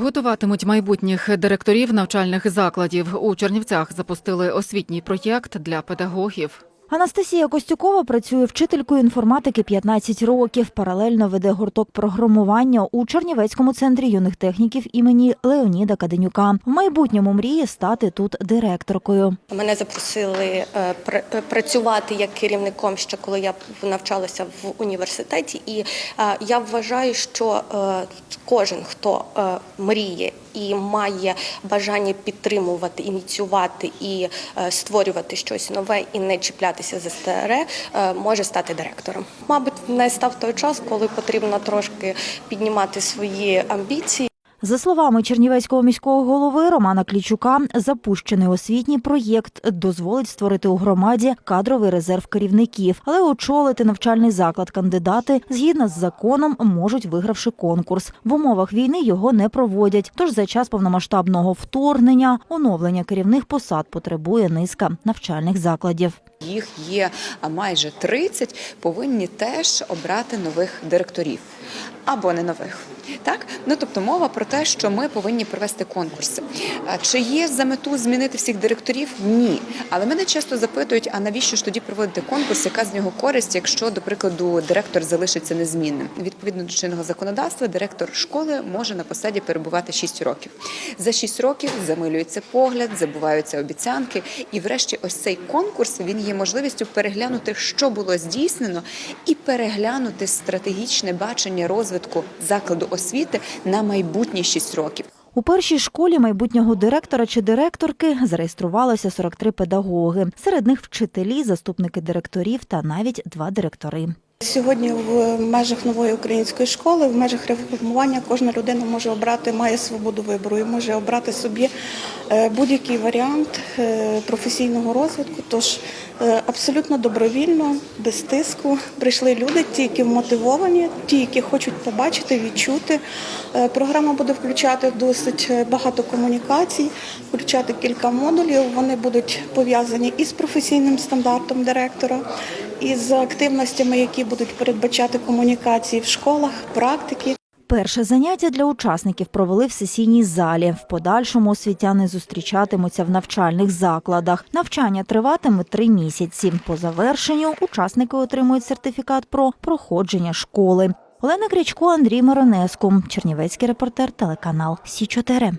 Готуватимуть майбутніх директорів навчальних закладів. У Чернівцях запустили освітній проєкт для педагогів. Анастасія Костюкова працює вчителькою інформатики 15 років. Паралельно веде гурток програмування у Чернівецькому центрі юних техніків імені Леоніда Каденюка. В майбутньому мріє стати тут директоркою. Мене запросили е, е, працювати як керівником ще коли я навчалася в університеті, і е, я вважаю, що кожен, хто мріє і має бажання підтримувати, ініціювати і створювати щось нове і не чіплятися за старе, е, може стати директором. Мабуть, не став той час, коли потрібно трошки піднімати свої амбіції. За словами Чернівецького міського голови Романа Клічука, запущений освітній проєкт дозволить створити у громаді кадровий резерв керівників, але очолити навчальний заклад кандидати згідно з законом можуть, вигравши конкурс. В умовах війни його не проводять. Тож за час повномасштабного вторгнення оновлення керівних посад потребує низка навчальних закладів. Їх є майже 30, повинні теж обрати нових директорів. Або не нових, так ну тобто мова про те, що ми повинні провести конкурси. Чи є за мету змінити всіх директорів? Ні. Але мене часто запитують: а навіщо ж тоді проводити конкурс? Яка з нього користь, якщо, до прикладу, директор залишиться незмінним? Відповідно до чинного законодавства, директор школи може на посаді перебувати 6 років. За 6 років замилюється погляд, забуваються обіцянки, і, врешті, ось цей конкурс він є можливістю переглянути, що було здійснено, і переглянути стратегічне бачення розвитку закладу освіти на майбутні 6 років. У першій школі майбутнього директора чи директорки зареєструвалося 43 педагоги. Серед них вчителі, заступники директорів та навіть два директори. Сьогодні в межах нової української школи, в межах реформування, кожна людина може обрати, має свободу вибору і може обрати собі будь-який варіант е, професійного розвитку. Тож е, абсолютно добровільно, без тиску прийшли люди, ті, які вмотивовані, ті, які хочуть побачити, відчути. Е, Програма буде включати досить е, багато комунікацій, включати кілька модулів. Вони будуть пов'язані із професійним стандартом директора, із активностями, які будуть передбачати комунікації в школах, практики. Перше заняття для учасників провели в сесійній залі. В подальшому освітяни зустрічатимуться в навчальних закладах. Навчання триватиме три місяці. По завершенню учасники отримують сертифікат про проходження школи. Олена Крячко, Андрій Маронеску, Чернівецький репортер, телеканал Сі 4